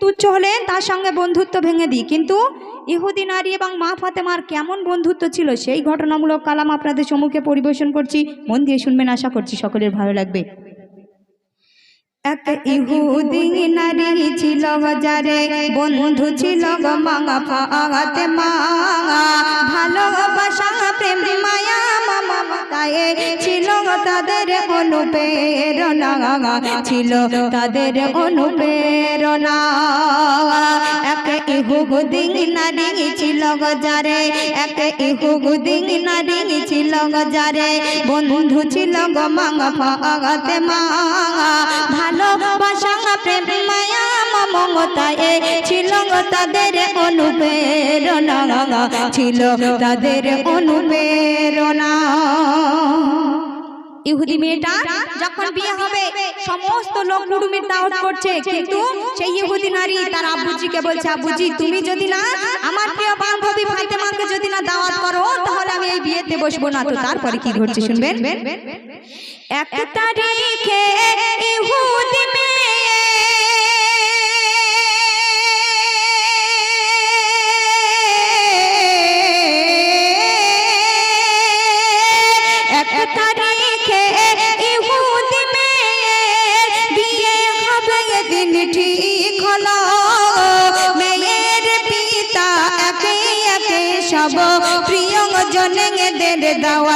তুচ্ছ হলে তার সঙ্গে বন্ধুত্ব ভেঙে দিই। কিন্তু ইহুদি নারী এবং মা ফাতেমার কেমন বন্ধুত্ব ছিল সেই ঘটনামূলক কালাম আপনাদের সম্মুখে পরিবেশন করছি। মন দিয়ে শুনবেন, আশা করছি সকলের ভালো লাগবে। এক ইহুদি নারী ছিল যারে বন্ধু ছিল ভালোবাসা, প্রেম মায়া। মমতায় ছিল তাদের অনুপ্রেরণা। ছিল তাদের অনুপ্রেরণা। এক ইহুদি নারী ছিল গো যারে। এক ইহুদি নারী ছিল গো যারে। বন্ধু ছিল গো মাঙা ফাতে মা। ভালোবাসা প্রেম মায়া মমতায় ছিল তাদের অনুপ্রেরণা। ছিল তাদের অনুপ্রেরণা। ইহুদি মেয়েটা যখন বিয়ে হবে সমস্ত লোক কুড়ুমির দাওয়াত করছে কিন্তু সেই ইহুদি নারী তার আব্বুজিকে বলছে আব্বুজি তুমি যদি না আমার প্রিয় বান্ধবী ফাতেমাকে যদি না দাওয়াত করো তাহলে আমি এই বিয়েতে বসবো না তো তারপরে কি ঘটছে শুনবেন এক তারিখে ইহুদি মেয়ে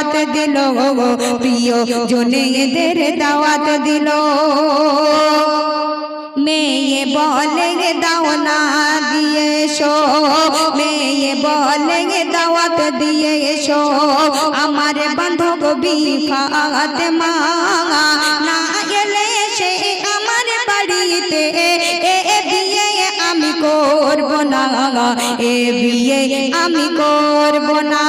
দাওয়াত দিল। প্রিয় জনেদের দাওয়াত দিল। মেয়ে বলে দাও না দিয়ে এসো। মেয়ে বলে দাওয়াত দিয়ে এসো। আমার বান্ধবী ফাতেমা না এ বিয়ে আমি করব না।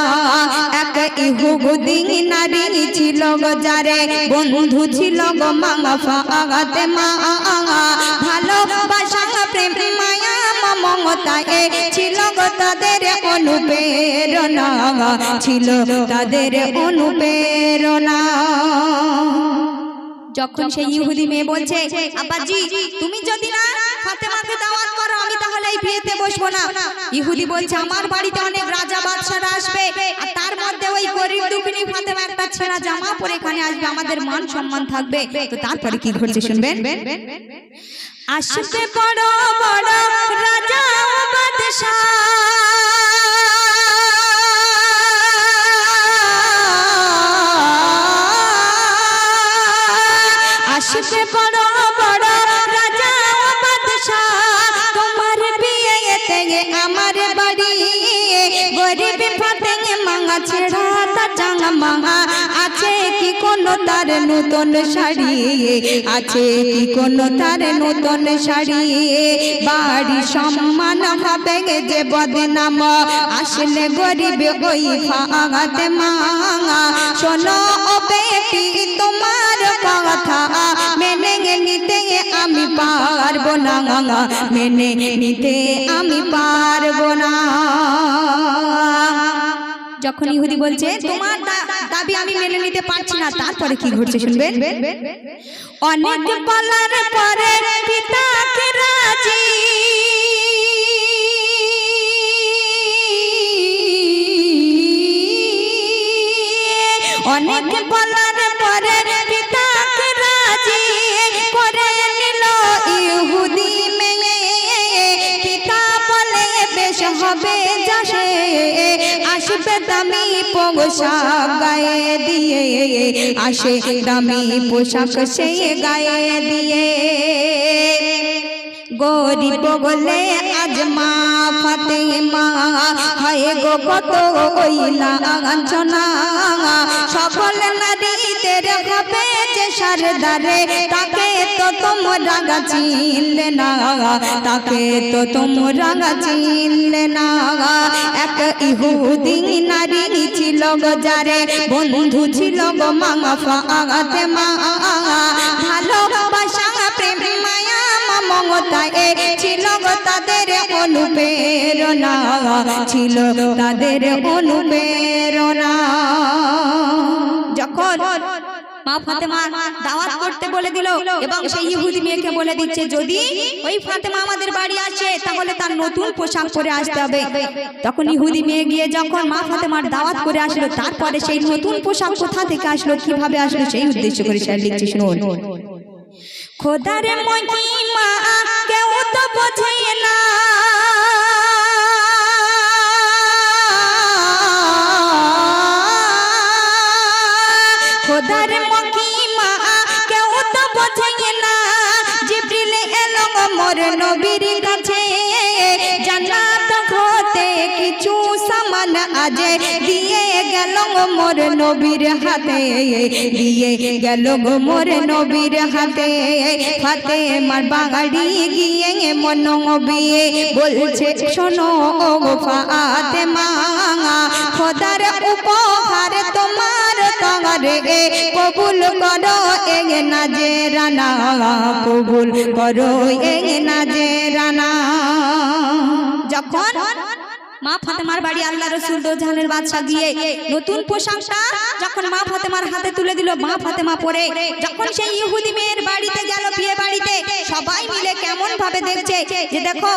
এক ইহুদি নারী ছিল গো, যারে বন্ধু ছিল গো, মামা ফাতে মা ভালোবাসা, প্রেম, মায়া, মমতা, এ ছিল গো তাদের অনুপ্রেরণা। ছিল তাদের অনুপ্রেরণা। যখন সেই ইহুদি মেয়ে বলছে, আব্বাজি, তুমি যদি না ফাতেমাকে দাওয়াত করো, আমি তাহলে এই বিয়েতে বসবো না। ইহুদি বলছে, আমার বাড়িতে অনেক রাজা বাদশারা আসবে, আর তার মধ্যে ওই গরিব দুঃখিনী ফাতেমা একটা ছেঁড়া জামা পরে এখানে আসবে, আমাদের মান সম্মান থাকবে। তো তারপরে কি ঘটছে শুনবেন? আসবে বড় বড় রাজা বাদশাহ। আসবে ছেড়া তা চাঙা মাঙা আছে কি কোন তার নতুন শাড়ি? আছে কি কোন তার নতুন শাড়ি? বাড়ি সম্মান হবে যে বদনাম, আসলে গরিব ওই ফাগাতে মাঙা। শোনো ও তোমার কথা মেনে নিতে আমি পারব না, মেনে নিতে আমি পারব না। যখন ইহুদি বলছে তোমার দাবি আমি মেনে নিতে পারছি না তারপরে কি ঘটছে শুনবেন অনেক বলার পরে হবে যাসে আসবে দামি পোশাক গায়ে দিয়ে, আসে দামি পোশাক সে গায়ে দিয়ে। গরিব বলে আজ মা ফাতে মা হয় গো কত ওই লাঞ্ছনা। সকল নারীদের হবে যে সারদারে, তাকে তো তোমরা গা চিনলে না, তাকে তো তোমরা গা চিনলে না। এক ইহুদি নারী ছিল গো, যারে বন্ধু ছিল গো, মামা ফাতে মা ভালোবাসা, প্রেম, মায়া মমতা এ ছিল গো, তাদের অনুপ্রেরণা। ছিল তাদের অনুপ্রেরণা। মা ফাতেমা দাওয়াত করতে বলে দিল এবং সেই ইহুদি মেয়েকে বলে দিচ্ছে, যদি ওই ফাতেমা আমাদের বাড়ি আসে, তাহলে তার নতুন পোশাক পরে আসতে হবে। তখন ইহুদি মেয়ে গিয়ে যখন মা ফাতেমার দাওয়াত করে আসলো, তারপরে সেই নতুন পোশাক কোথা থেকে আসলো, কীভাবে আসলো, সেই উদ্দেশ্য করে স্যার লিখছে, শুনুন। খোদারে মহিমা কেউ তো বোঝে না। খোদার মোর নবীর হাতে দিয়ে গেল মোর নবীর হাতে। হাতে মার বাগাড়ি গিয়ে মন বিয়ে বলছে, শোনো ও ফাতে মা খোদার উপহার তোমার কবুল করো, এ নাজে রানা, কবুল করো, এ নাজে রানা। যখন মা ফাতেমার বাড়ি আল্লাহ রসুল দোজাহানের বাদশা গিয়ে নতুন পোশাকটা যখন মা ফাতেমার হাতে তুলে দিল, মা ফাতেমা পরে যখন সেই ইহুদি মেয়ের বাড়িতে গেল বিয়ে বাড়িতে, সবাই মিলে কেমন ভাবে দেখছে যে দেখো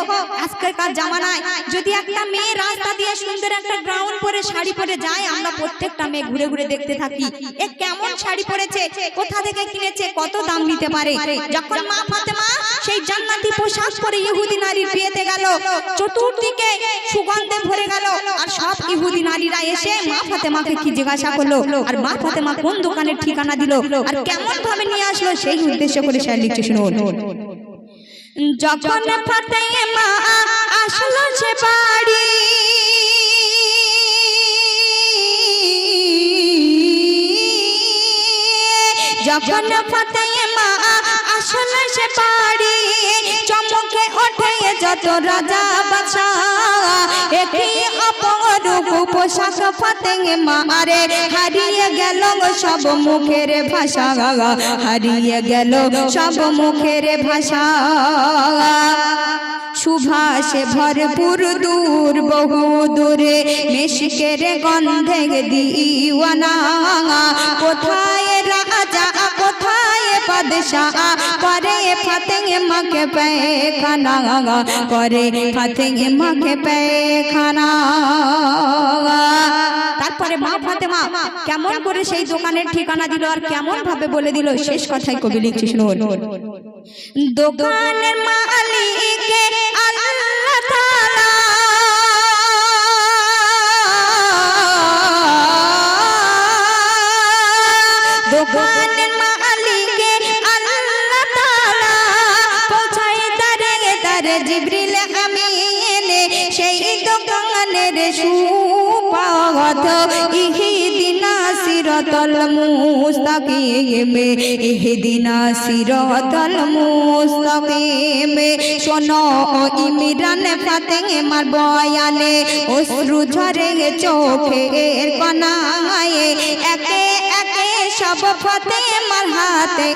আজকালকার জামানায় যদি একটা মেয়ে রাস্তা দিয়ে সুন্দর একটা গ্রাউন্ড পরে শাড়ি পরে যায়, আমরা প্রত্যেকটা মেয়ে ঘুরে ঘুরে দেখতে থাকি। এ কেমন শাড়ি পরেছে, কোথা থেকে কিনেছে, কত দাম নিতে পারে? যখন মা ফাতেমা সেই জান্নাতি পোশাক পরে ইহুদি নারীর বিয়েতে গেল, চতুর্দিকে সুগন্ধে ভরে গেল। আর সব ইহুদি নারীরা এসে মা ফাতেমাকে কি জিজ্ঞাসা করল? আর মা ফাতেমা কোন দোকানের ঠিকানা দিল? আর কেমন ভাবে নিয়ে আসলো? সেই উদ্দেশ্য করে স্যার লিখছে, শুনুন। যখন ফাতেমা আসলো সে বাড়ি, যখন ফাতেমা আসলো সে বাড়ি চমকে ওঠে যত রাজা একই অপরূপ পোশাক হারিয়ে গেল সব মুখের ভাষা। হারিয়ে গেল সব মুখের ভাষা। সুভাষে ভরপুর দূর, বহু দূরে মেশকের গন্ধে দিওয়ানা। কোথায় রাজা বাদশাহ করে ফাতেঙ্গে মাকে পেখানা করে ফাতেঙ্গে মাকে পেখানা তারপরে মা ফাতেমা, কেমন করে সেই দোকানের ঠিকানা দিল আর কেমন ভাবে বলে দিল? শেষ কথাই কবি লিখছি, শুনুন। দোকানের মালিকে দোকানের দারে জিবরিল আমিন, সেই দোকানের সুপাওয়াত ইহিদিনা সিরাতাল মুস্তাকিম ইহিদিনা সিরাতাল মুস্তাকিম। শোনো ইমরান ফাতেমার বয়ানে অশ্রু ঝরে চোখের একে সব ফাতেমার হাতে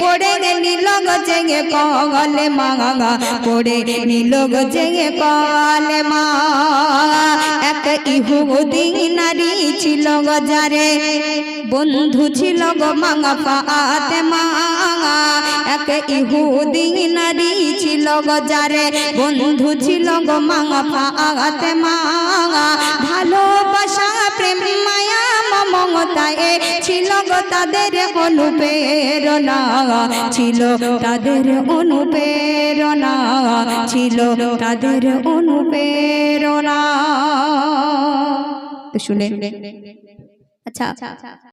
পড়ে নিল জেগে কগলে মাগা পড়ে নিল জেগে কলে মা। এক ইহুদি নারী ছিল গজারে বন্ধু ছিল গো মাঙা পাতে মাঙা এক ইহুদি নারী ছিল গজারে বন্ধু ছিল গো মাঙা পাতে মাঙা ভালোবাসা মমতায় ছিল গো তাদের অনুপ্রেরণা ছিল তাদের অনুপ্রেরণা ছিল তাদের অনুপ্রেরণা। তো শুনে। আচ্ছা।